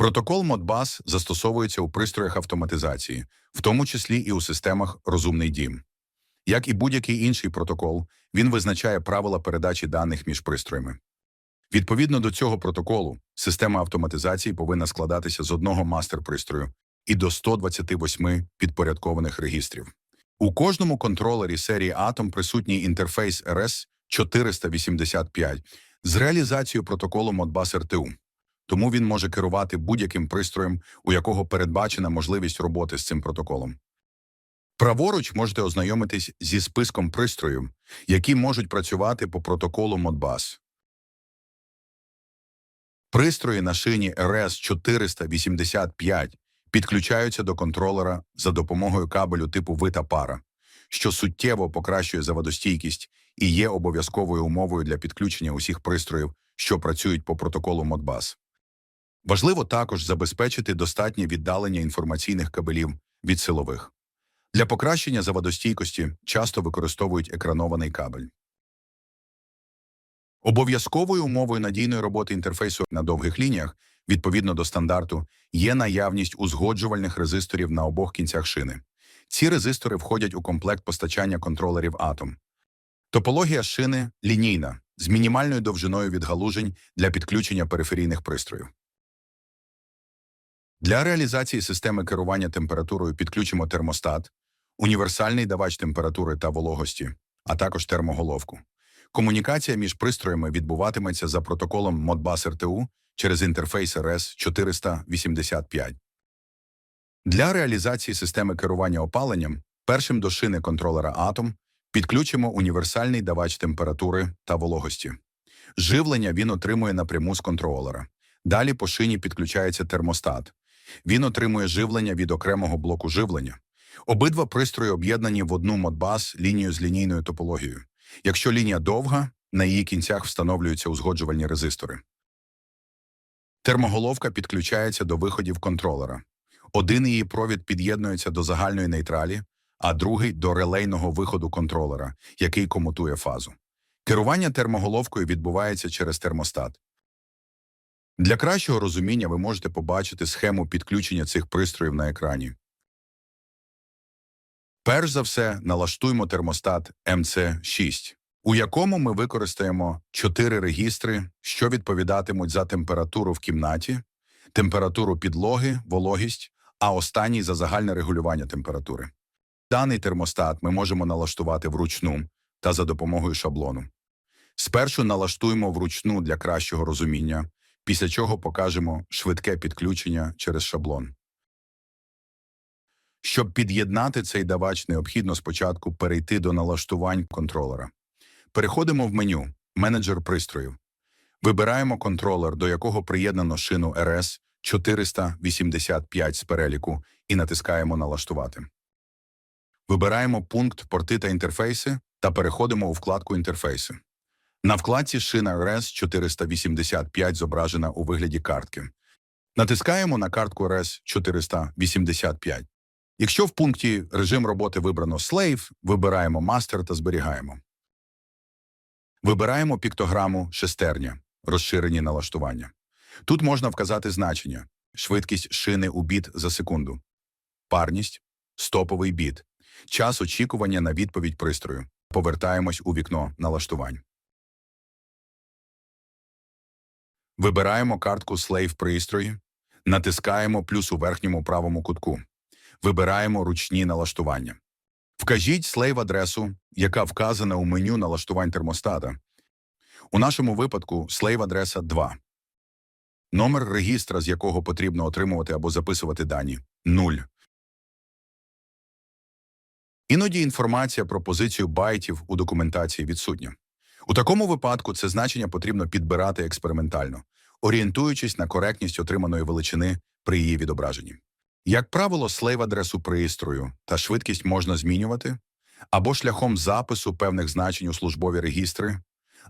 Протокол Modbus застосовується у пристроях автоматизації, в тому числі і у системах Розумний дім. Як і будь-який інший протокол, він визначає правила передачі даних між пристроями. Відповідно до цього протоколу, система автоматизації повинна складатися з одного мастер-пристрою і до 128 підпорядкованих регістрів. У кожному контролері серії Atom присутній інтерфейс RS 485 з реалізацією протоколу Modbus RTU. Тому він може керувати будь-яким пристроєм, у якого передбачена можливість роботи з цим протоколом. Праворуч можете ознайомитись зі списком пристроїв, які можуть працювати по протоколу Modbus. Пристрої на шині RS-485 підключаються до контролера за допомогою кабелю типу вита пара, що суттєво покращує заводостійкість і є обов'язковою умовою для підключення усіх пристроїв, що працюють по протоколу Modbus. Важливо також забезпечити достатнє віддалення інформаційних кабелів від силових. Для покращення заводостійкості часто використовують екранований кабель. Обов'язковою умовою надійної роботи інтерфейсу на довгих лініях, відповідно до стандарту, є наявність узгоджувальних резисторів на обох кінцях шини. Ці резистори входять у комплект постачання контролерів Atom. Топологія шини лінійна, з мінімальною довжиною відгалужень для підключення периферійних пристроїв. Для реалізації системи керування температурою підключимо термостат, універсальний давач температури та вологості, а також термоголовку. Комунікація між пристроями відбуватиметься за протоколом Modbus RTU через інтерфейс RS-485. Для реалізації системи керування опаленням першим до шини контролера Atom підключимо універсальний давач температури та вологості. Живлення він отримує напряму з контролера. Далі по шині підключається термостат. Він отримує живлення від окремого блоку живлення. Обидва пристрої об'єднані в одну Modbus лінію з лінійною топологією. Якщо лінія довга, на її кінцях встановлюються узгоджувальні резистори. Термоголовка підключається до виходів контролера. Один її провід під'єднується до загальної нейтралі, а другий до релейного виходу контролера, який комутує фазу. Керування термоголовкою відбувається через термостат. Для кращого розуміння ви можете побачити схему підключення цих пристроїв на екрані. Перш за все, налаштуємо термостат MC6, у якому ми використаємо чотири регістри, що відповідатимуть за температуру в кімнаті, температуру підлоги, вологість, а останній за загальне регулювання температури. Даний термостат ми можемо налаштувати вручну та за допомогою шаблону. Спершу налаштуємо вручну для кращого розуміння, після чого покажемо швидке підключення через шаблон. Щоб під'єднати цей давач, необхідно спочатку перейти до налаштувань контролера. Переходимо в меню Менеджер пристроїв. Вибираємо контролер, до якого приєднано шину RS 485 з переліку, і натискаємо Налаштувати. Вибираємо пункт Порти та інтерфейси та переходимо у вкладку Інтерфейси. На вкладці шина RS 485 зображена у вигляді картки. Натискаємо на картку RS 485. Якщо в пункті режим роботи вибрано Slave, вибираємо Master та зберігаємо. Вибираємо піктограму шестерня, розширені налаштування. Тут можна вказати значення, швидкість шини у біт за секунду, парність, стоповий біт, час очікування на відповідь пристрою. Повертаємось у вікно налаштувань. Вибираємо картку Slave пристрої, натискаємо плюс у верхньому правому кутку. Вибираємо ручні налаштування. Вкажіть слейв-адресу, яка вказана у меню налаштувань термостата. У нашому випадку слейв-адреса 2. Номер регістра, з якого потрібно отримувати або записувати дані 0. Іноді інформація про позицію байтів у документації відсутня. У такому випадку це значення потрібно підбирати експериментально, орієнтуючись на коректність отриманої величини при її відображенні. Як правило, слейв-адресу пристрою та швидкість можна змінювати або шляхом запису певних значень у службові регістри,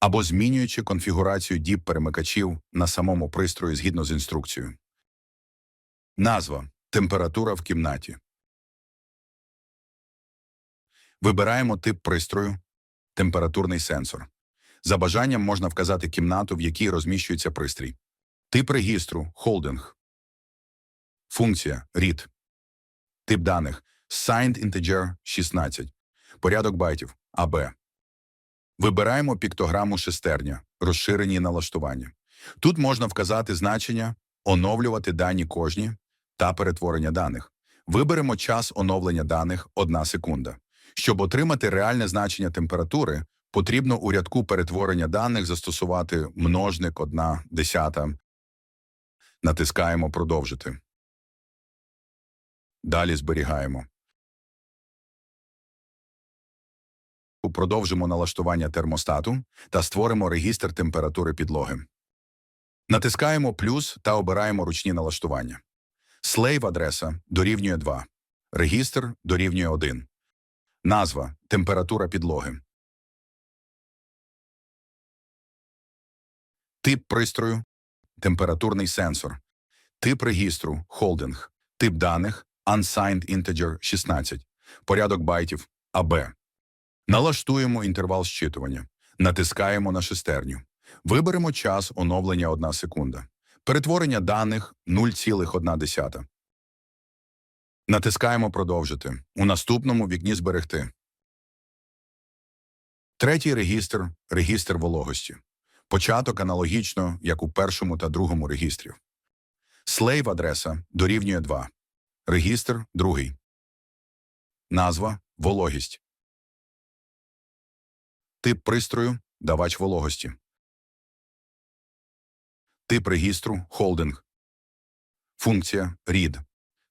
або змінюючи конфігурацію діп перемикачів на самому пристрої згідно з інструкцією. Назва температура в кімнаті. Вибираємо тип пристрою температурний сенсор. За бажанням можна вказати кімнату, в якій розміщується пристрій. Тип регістру холдинг. Функція read. Тип даних signed integer 16. Порядок байтів АБ. Вибираємо піктограму шестерня, розширені налаштування. Тут можна вказати значення, оновлювати дані кожні та перетворення даних. Виберемо час оновлення даних 1 секунда. Щоб отримати реальне значення температури, потрібно у рядку перетворення даних застосувати множник 1 десята. Натискаємо Продовжити. Далі зберігаємо. Продовжимо налаштування термостату та створимо регістр температури підлоги. Натискаємо плюс та обираємо ручні налаштування. Слейв адреса дорівнює 2. Регістр дорівнює 1. Назва температура підлоги. Тип пристрою температурний сенсор. Тип регістру холдинг. Тип даних unsigned integer 16. Порядок байтів АБ. Налаштуємо інтервал щитування. Натискаємо на шестерню. Виберемо час оновлення 1 секунда. Перетворення даних 0,1. Натискаємо Продовжити. У наступному вікні зберегти. Третій регістр регістр вологості. Початок аналогічно, як у першому та другому регістрів. Слейв адреса дорівнює 2. Регістр другий. Назва вологість. Тип пристрою давач вологості. Тип регістру холдинг. Функція read.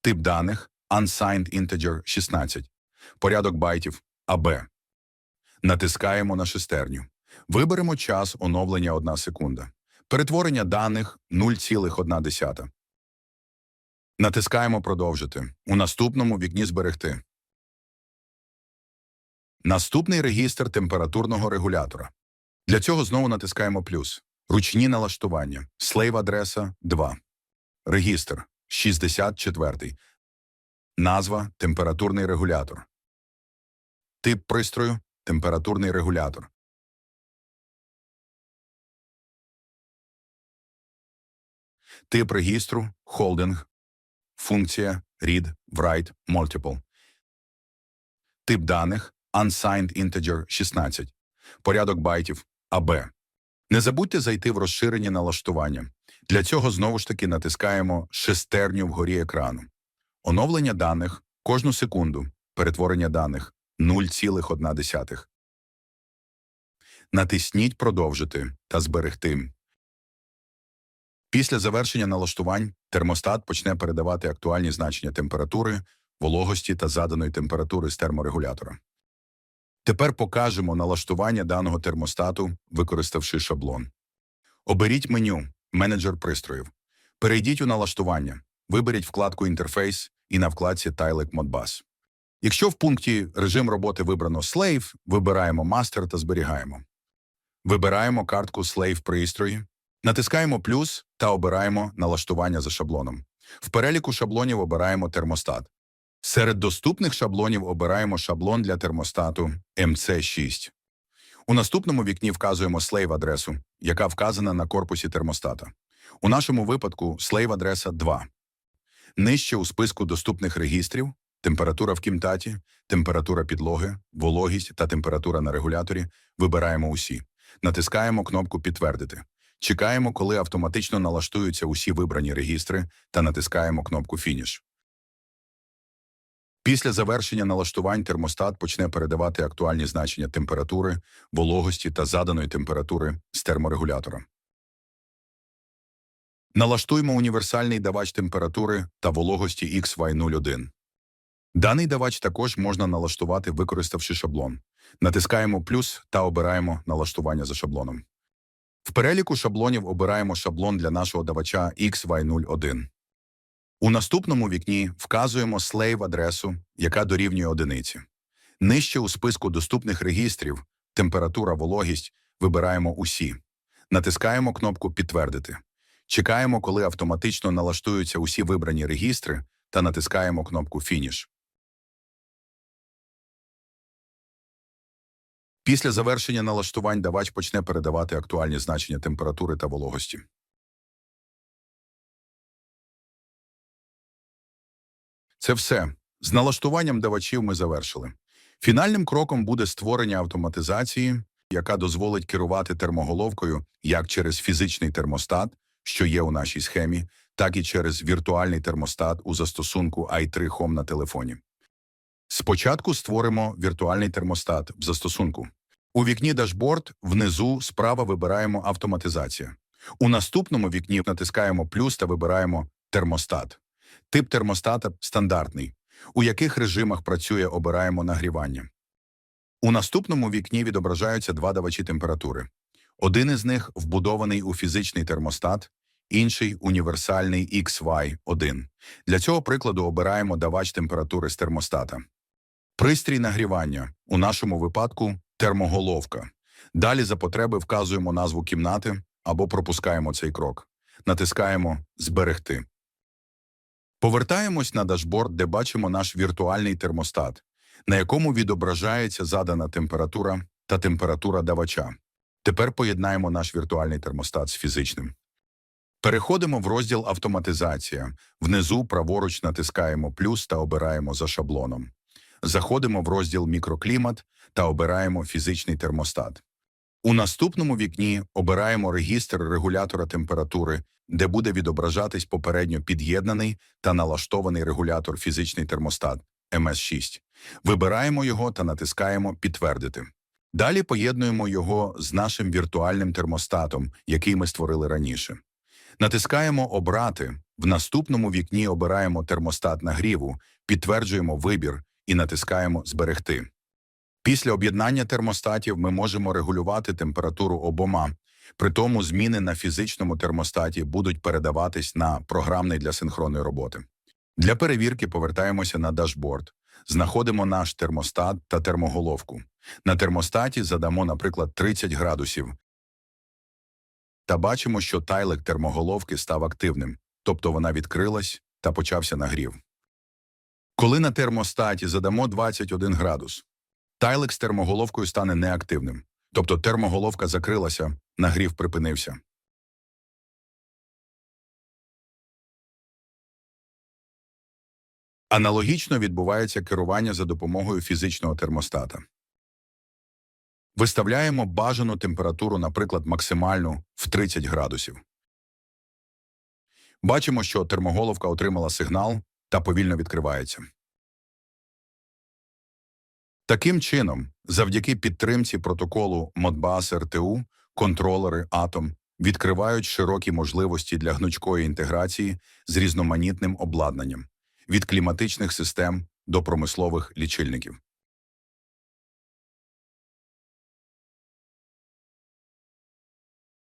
Тип даних unsigned integer 16. Порядок байтів АБ. Натискаємо на шестерню. Виберемо час оновлення 1 секунда. Перетворення даних 0,1. Натискаємо Продовжити. У наступному вікні зберегти. Наступний регістр температурного регулятора. Для цього знову натискаємо плюс. Ручні налаштування. Слейв адреса 2. Регістр 64. Назва температурний регулятор. Тип пристрою температурний регулятор. Тип регістру холдинг. Функція read, write, multiple. Тип даних unsigned integer 16. Порядок байтів АБ. Не забудьте зайти в розширені налаштування. Для цього знову ж таки натискаємо шестерню вгорі екрану. Оновлення даних кожну секунду. Перетворення даних 0,1. Натисніть Продовжити та зберегти. Після завершення налаштувань термостат почне передавати актуальні значення температури, вологості та заданої температури з терморегулятора. Тепер покажемо налаштування даного термостату, використавши шаблон. Оберіть меню Менеджер пристроїв. Перейдіть у налаштування, виберіть вкладку Інтерфейс і на вкладці Tile Modbus. Якщо в пункті Режим роботи вибрано Slave, вибираємо Master та зберігаємо. Вибираємо картку Slave пристрої, натискаємо плюс та обираємо налаштування за шаблоном. В переліку шаблонів обираємо термостат. Серед доступних шаблонів обираємо шаблон для термостату MC6. У наступному вікні вказуємо слейв-адресу, яка вказана на корпусі термостата. У нашому випадку слейв-адреса 2. Нижче у списку доступних регістрів температура в кімтаті, температура підлоги, вологість та температура на регуляторі вибираємо усі. Натискаємо кнопку Підтвердити. Чекаємо, коли автоматично налаштуються усі вибрані регістри, та натискаємо кнопку Фініш. Після завершення налаштувань термостат почне передавати актуальні значення температури, вологості та заданої температури з терморегулятора. Налаштуємо універсальний давач температури та вологості XY01. Даний давач також можна налаштувати, використавши шаблон. Натискаємо плюс та обираємо налаштування за шаблоном. В переліку шаблонів обираємо шаблон для нашого давача XY01. У наступному вікні вказуємо слейв-адресу, яка дорівнює одиниці. Нижче у списку доступних регістрів температура, вологість вибираємо усі. Натискаємо кнопку Підтвердити. Чекаємо, коли автоматично налаштуються усі вибрані регістри, та натискаємо кнопку Фініш. Після завершення налаштувань давач почне передавати актуальні значення температури та вологості. Це все. З налаштуванням давачів ми завершили. Фінальним кроком буде створення автоматизації, яка дозволить керувати термоголовкою як через фізичний термостат, що є у нашій схемі, так і через віртуальний термостат у застосунку i3 Home на телефоні. Спочатку створимо віртуальний термостат в застосунку. У вікні дашборд внизу справа вибираємо автоматизація. У наступному вікні натискаємо плюс та вибираємо термостат. Тип термостата стандартний. У яких режимах працює, обираємо нагрівання. У наступному вікні відображаються два давачі температури. Один із них вбудований у фізичний термостат, інший універсальний XY1. Для цього прикладу обираємо давач температури з термостата. Пристрій нагрівання, у нашому випадку термоголовка. Далі за потреби вказуємо назву кімнати або пропускаємо цей крок. Натискаємо Зберегти. Повертаємось на дашборд, де бачимо наш віртуальний термостат, на якому відображається задана температура та температура давача. Тепер поєднаємо наш віртуальний термостат з фізичним. Переходимо в розділ Автоматизація. Внизу праворуч натискаємо плюс та обираємо за шаблоном. Заходимо в розділ Мікроклімат та обираємо фізичний термостат. У наступному вікні обираємо регістр регулятора температури, де буде відображатись попередньо під'єднаний та налаштований регулятор фізичний термостат МС6. Вибираємо його та натискаємо Підтвердити. Далі поєднуємо його з нашим віртуальним термостатом, який ми створили раніше. Натискаємо Обрати. В наступному вікні обираємо термостат нагріву, підтверджуємо вибір і натискаємо Зберегти. Після об'єднання термостатів ми можемо регулювати температуру обома. При тому зміни на фізичному термостаті будуть передаватись на програмний для синхронної роботи. Для перевірки повертаємося на дашборд. Знаходимо наш термостат та термоголовку. На термостаті задамо, наприклад, 30 градусів. Та бачимо, що тайлик термоголовки став активним, тобто вона відкрилась та почався нагрів. Коли на термостаті задамо 21 градус, тайлик з термоголовкою стане неактивним, тобто термоголовка закрилася, нагрів припинився. Аналогічно відбувається керування за допомогою фізичного термостата. Виставляємо бажану температуру, наприклад, максимальну в 30 градусів. Бачимо, що термоголовка отримала сигнал та повільно відкривається. Таким чином, завдяки підтримці протоколу Модбас РТУ, контролери Атом відкривають широкі можливості для гнучкої інтеграції з різноманітним обладнанням від кліматичних систем до промислових лічильників.